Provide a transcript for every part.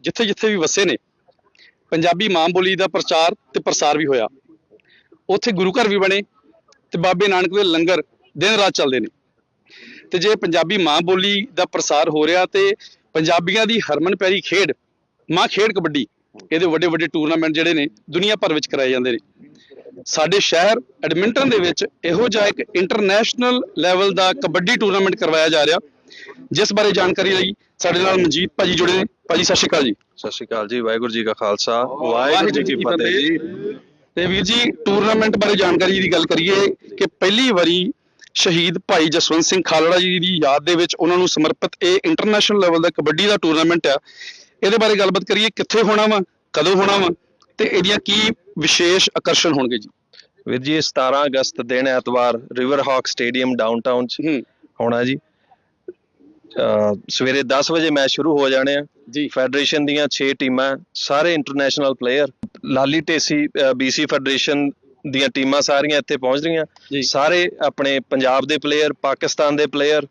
ਜਿੱਥੇ ਜਿੱਥੇ ਵੀ ਵਸੇ ਨੇ, ਪੰਜਾਬੀ ਮਾਂ ਬੋਲੀ ਦਾ ਪ੍ਰਚਾਰ ਤੇ ਪ੍ਰਸਾਰ ਵੀ ਹੋਇਆ। ਉੱਥੇ ਗੁਰੂ ਘਰ ਵੀ ਬਣੇ ਤੇ ਬਾਬੇ ਨਾਨਕ ਦੇ ਲੰਗਰ ਦਿਨ ਰਾਤ ਚੱਲਦੇ ਨੇ। ਤੇ ਜੇ ਪੰਜਾਬੀ ਮਾਂ ਬੋਲੀ ਦਾ ਪ੍ਰਸਾਰ ਹੋ ਰਿਹਾ ਤੇ ਪੰਜਾਬੀਆਂ ਦੀ ਹਰਮਨ ਪਿਆਰੀ ਖੇਡ, ਮਾਂ ਖੇਡ ਕਬੱਡੀ, ਇਹਦੇ ਵੱਡੇ ਵੱਡੇ ਟੂਰਨਾਮੈਂਟ ਜਿਹੜੇ ਨੇ, ਦੁਨੀਆ ਭਰ ਵਿੱਚ ਕਰਾਏ ਜਾਂਦੇ ਨੇ। ਸਾਡੇ ਸ਼ਹਿਰ ਐਡਮਿੰਟਨ ਦੇ ਵਿੱਚ ਇਹੋ ਜਿਹਾ ਇੱਕ ਇੰਟਰਨੈਸ਼ਨਲ ਲੈਵਲ ਦਾ ਕਬੱਡੀ ਟੂਰਨਾਮੈਂਟ ਕਰਵਾਇਆ ਜਾ ਰਿਹਾ, ਜਿਸ ਬਾਰੇ ਜਾਣਕਾਰੀ ਲਈ ਸਾਡੇ ਨਾਲ ਮਨਜੀਤ ਭਾਜੀ ਜੁੜੇ ਨੇ। ਭਾਜੀ ਸਤਿ ਸ਼੍ਰੀ ਅਕਾਲ ਜੀ। ਸਤਿ ਸ਼੍ਰੀ ਅਕਾਲ ਜੀ ਵਾਹਿਗੁਰੂ ਜੀ ਕਾ ਖਾਲਸਾ। ਵਾਹਿਗੁਰੂ ਜੀ ਕੀ ਫਤਿਹ ਜੀ। ਤੇ ਵੀਰ ਜੀ ਟੂਰਨਾਮੈਂਟ ਬਾਰੇ ਜਾਣਕਾਰੀ ਦੀ ਗੱਲ ਕਰੀਏ ਕਿ ਪਹਿਲੀ ਵਾਰੀ ਸ਼ਹੀਦ ਭਾਈ ਜਸਵੰਤ ਸਿੰਘ ਖਾਲੜਾ ਜੀ ਦੀ ਯਾਦ ਦੇ ਵਿੱਚ ਉਹਨਾਂ ਨੂੰ ਸਮਰਪਿਤ ਇਹ ਇੰਟਰਨੈਸ਼ਨਲ ਲੈਵਲ ਦਾ ਕਬੱਡੀ ਦਾ ਟੂਰਨਾਮੈਂਟ ਆ। ਇਹਦੇ ਬਾਰੇ ਗੱਲਬਾਤ ਕਰੀਏ ਕਿੱਥੇ ਹੋਣਾ ਵਾ ਕਦੋਂ ਹੋਣਾ ਵਾ ਤੇ ਇਹਦੀਆਂ ਕੀ ਵਿਸ਼ੇਸ਼ ਆਕਰਸ਼ਣ ਹੋਣਗੇ ਜੀ? ਵੀਰ ਜੀ ਇਹ 17 ਅਗਸਤ ਦਿਨ ਐਤਵਾਰ ਰਿਵਰ ਹਾਕ ਸਟੇਡੀਅਮ ਡਾਊਨਟਾਊਨ ਚ ਹੋਣਾ ਜੀ। ਸਵੇਰੇ 10 ਵਜੇ ਮੈਚ ਸ਼ੁਰੂ ਹੋ ਜਾਣੇ ਆ। ਜੀ। ਫੈਡਰੇਸ਼ਨ ਦੀਆਂ 6 ਟੀਮਾਂ ਸਾਰੇ ਇੰਟਰਨੈਸ਼ਨਲ ਪਲੇਅਰ ਲਾਲੀ ਟੇਸੀ ਬੀਸੀ ਫੈਡਰੇਸ਼ਨ ਦੀਆਂ ਟੀਮਾਂ ਸਾਰੀਆਂ ਇੱਥੇ ਪਹੁੰਚ ਰਹੀਆਂ। ਸਾਰੇ ਆਪਣੇ ਪੰਜਾਬ ਦੇ ਪਲੇਅਰ ਪਾਕਿਸਤਾਨ ਦੇ ਪਲੇਅਰ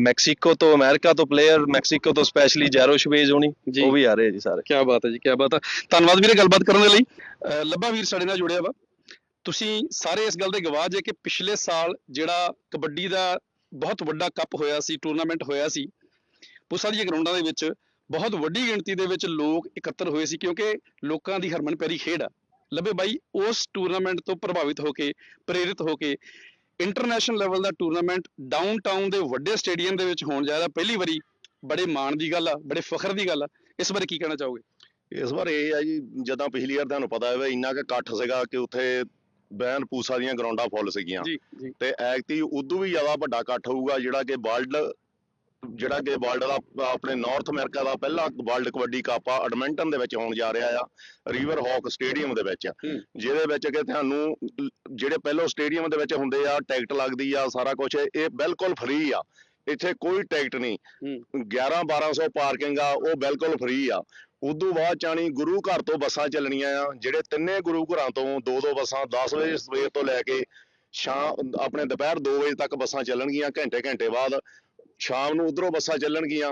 ਮੈਕਸੀਕੋ ਤੋਂ ਅਮਰੀਕਾ ਤੋਂ ਪਲੇਅਰ ਮੈਕਸੀਕੋ ਤੋਂ ਸਪੈਸ਼ਲੀ ਜੈਰੋ ਸ਼ਵੇਜ ਹੋਣੀ। ਉਹ ਵੀ ਆ ਰਹੇ ਆ ਜੀ ਸਾਰੇ। ਕੀ ਬਾਤ ਹੈ ਜੀ ਕੀ ਬਾਤ ਹੈ। ਧੰਨਵਾਦ ਵੀਰੇ ਗੱਲਬਾਤ ਕਰਨ ਦੇ ਲਈ। ਲੱਭਾ ਵੀਰ ਸਾਡੇ ਨਾਲ ਜੁੜਿਆ ਵਾ। ਤੁਸੀਂ ਸਾਰੇ ਇਸ ਗੱਲ ਦੇ ਗਵਾਹ ਜੇ ਕਿ ਪਿਛਲੇ ਸਾਲ ਜਿਹੜਾ ਕਬੱਡੀ ਦਾ ਬਹੁਤ ਵੱਡਾ ਕੱਪ ਹੋਇਆ ਸੀ ਟੂਰਨਾਮੈਂਟ ਹੋਇਆ ਸੀ। ਪੁਸਾ ਦੀਆਂ ਗਰਾਊਂਡਾਂ ਦੇ ਵਿੱਚ ਬਹੁਤ ਵੱਡੀ ਗਿਣਤੀ ਦੇ ਵਿੱਚ ਲੋਕ ਇਕੱਤਰ ਹੋਏ ਸੀ ਕਿਉਂਕਿ ਲੋਕਾਂ ਦੀ ਹਰਮਨ ਪਿਆਰੀ ਖੇਡ ਆ। ਲੱਭੇ ਬਾਈ, ਉਸ ਟੂਰਨਾਮੈਂਟ ਤੋਂ ਪ੍ਰਭਾਵਿਤ ਹੋ ਕੇ, ਪ੍ਰੇਰਿਤ ਹੋ ਕੇ ਇੰਟਰਨੈਸ਼ਨਲ ਲੈਵਲ ਦਾ ਟੂਰਨਾਮੈਂਟ ਡਾਊਨਟਾਊਨ ਦੇ ਵੱਡੇ ਸਟੇਡੀਅਮ ਦੇ ਵਿੱਚ ਹੋਣ ਜਾ ਰਿਹਾ। ਪਹਿਲੀ ਵਾਰੀ ਬੜੇ ਮਾਣ ਦੀ ਗੱਲ ਆ, ਬੜੇ ਫਖਰ ਦੀ ਗੱਲ ਆ। ਇਸ ਬਾਰੇ ਕੀ ਕਹਿਣਾ ਚਾਹੋਗੇ? ਇਸ ਵਾਰ ਇਹ ਆ ਜੀ, ਜਦੋਂ ਪਿਛਲੀ ਵਾਰ ਤੁਹਾਨੂੰ ਪਤਾ ਹੈ ਇੰਨਾ ਕੁ ਇਕੱਠ ਸੀਗਾ ਕਿ ਉੱਥੇ ਬੈਨ ਪੂਸਾ ਦੀਆਂ ਗਰਾਊਂਡਾਂ ਫੁੱਲ ਸੀਗੀਆਂ। ਤੇ ਐਕਟੀ ਉਦੋਂ ਵੀ ਜ਼ਿਆਦਾ ਵੱਡਾ ਇਕੱਠ ਹੋਊਗਾ ਜਿਹੜਾ ਕਿ ਵਰਲਡ ਜਿਹੜਾ ਕਿ ਵਰਲਡ ਦਾ ਆਪਣੇ ਨਾਰਥ ਅਮਰੀਕਾ ਦਾ ਪਹਿਲਾ ਵਰਲਡ ਕਬੱਡੀ ਕੱਪ ਆ ਐਡਮਿੰਟਨ ਦੇ ਵਿੱਚ ਹੋਣ ਜਾ ਰਿਹਾ ਆ ਰਿਵਰ ਹਾਕ ਸਟੇਡੀਅਮ ਦੇ ਵਿੱਚ। ਜਿਹਦੇ ਵਿੱਚ ਕਿ ਤੁਹਾਨੂੰ ਜਿਹੜੇ ਪਹਿਲਾਂ ਸਟੇਡੀਅਮ ਦੇ ਵਿੱਚ ਹੁੰਦੇ ਆ ਟਿਕਟ ਲੱਗਦੀ ਆ ਸਾਰਾ ਕੁਝ ਇਹ ਬਿਲਕੁਲ ਫ੍ਰੀ ਆ। ਇੱਥੇ ਕੋਈ ਟਿਕਟ ਨਹੀਂ। ਹੂੰ। 11 1200 ਪਾਰਕਿੰਗ ਆ ਉਹ ਬਿਲਕੁਲ ਫ੍ਰੀ ਆ। ਉਦੋਂ ਬਾਅਦ ਚਾਣੀ ਗੁਰੂ ਘਰ ਤੋਂ ਬੱਸਾਂ ਚੱਲਣੀਆਂ ਆ ਜਿਹੜੇ ਤਿੰਨੇ ਗੁਰੂ ਘਰਾਂ ਤੋਂ ਦੋ ਦੋ ਬੱਸਾਂ 10 ਵਜੇ ਸਵੇਰ ਤੋਂ ਲੈ ਕੇ ਸ਼ਾਮ ਆਪਣੇ ਦੁਪਹਿਰ 2 ਵਜੇ ਤੱਕ ਬੱਸਾਂ ਚੱਲਣਗੀਆਂ ਘੰਟੇ ਘੰਟੇ ਬਾਅਦ ਸ਼ਾਮ ਨੂੰ ਉਧਰੋਂ ਬੱਸਾਂ ਚੱਲਣਗੀਆਂ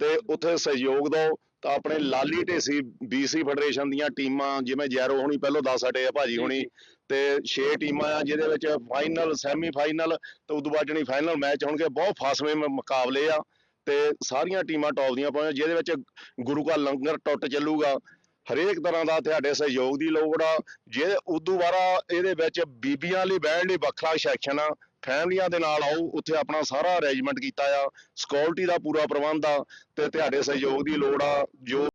ਤੇ ਉੱਥੇ ਸਹਿਯੋਗ ਦਿਓ। ਤਾਂ ਆਪਣੇ ਲਾਲੀ ਢੇਸੀ ਬੀਸੀ ਫੈਡਰੇਸ਼ਨ ਦੀਆਂ ਟੀਮਾਂ ਜਿਵੇਂ ਜੈਰੋ ਹੋਣੀ ਪਹਿਲੋਂ ਦੱਸ ਹਟੇ ਆ ਭਾਜੀ ਹੋਣੀ ਤੇ 6 ਟੀਮਾਂ ਆ ਜਿਹਦੇ ਵਿੱਚ ਫਾਈਨਲ ਸੈਮੀ ਫਾਈਨਲ ਤੇ ਉਦੋਂ ਬਾਅਦ ਜਿਹੜੀ ਫਾਈਨਲ ਮੈਚ ਹੋਣਗੇ ਬਹੁਤ ਫਾਸਵੇਂ ਮੁਕਾਬਲੇ ਆ ਤੇ ਸਾਰੀਆਂ ਟੀਮਾਂ ਟੌਪ ਦੀਆਂ ਪਹੁੰਚ ਜਿਹਦੇ ਵਿੱਚ ਗੁਰੂ ਕਾ ਲੰਗਰ ਟੁੱਟ ਚੱਲੂਗਾ। ਹਰੇਕ ਤਰ੍ਹਾਂ ਦਾ ਤੁਹਾਡੇ ਸਹਿਯੋਗ ਦੀ ਲੋੜ ਆ। ਜੇ ਉਦੋਂ ਬਾਅਦ ਇਹਦੇ ਵਿੱਚ ਬੀਬੀਆਂ ਲਈ ਬਹਿਣ ਲਈ ਵੱਖਰਾ ਸੈਕਸ਼ਨ ਆ ਫੈਮਲੀਆਂ ਦੇ ਨਾਲ ਆਓ, ਉੱਥੇ ਆਪਣਾ ਸਾਰਾ ਅਰੇਂਜਮੈਂਟ ਕੀਤਾ ਆ। ਸਿਕਿਉਰਿਟੀ ਦਾ ਪੂਰਾ ਪ੍ਰਬੰਧ ਆ ਤੇ ਤੁਹਾਡੇ ਸਹਿਯੋਗ ਦੀ ਲੋੜ ਆ, ਜੋ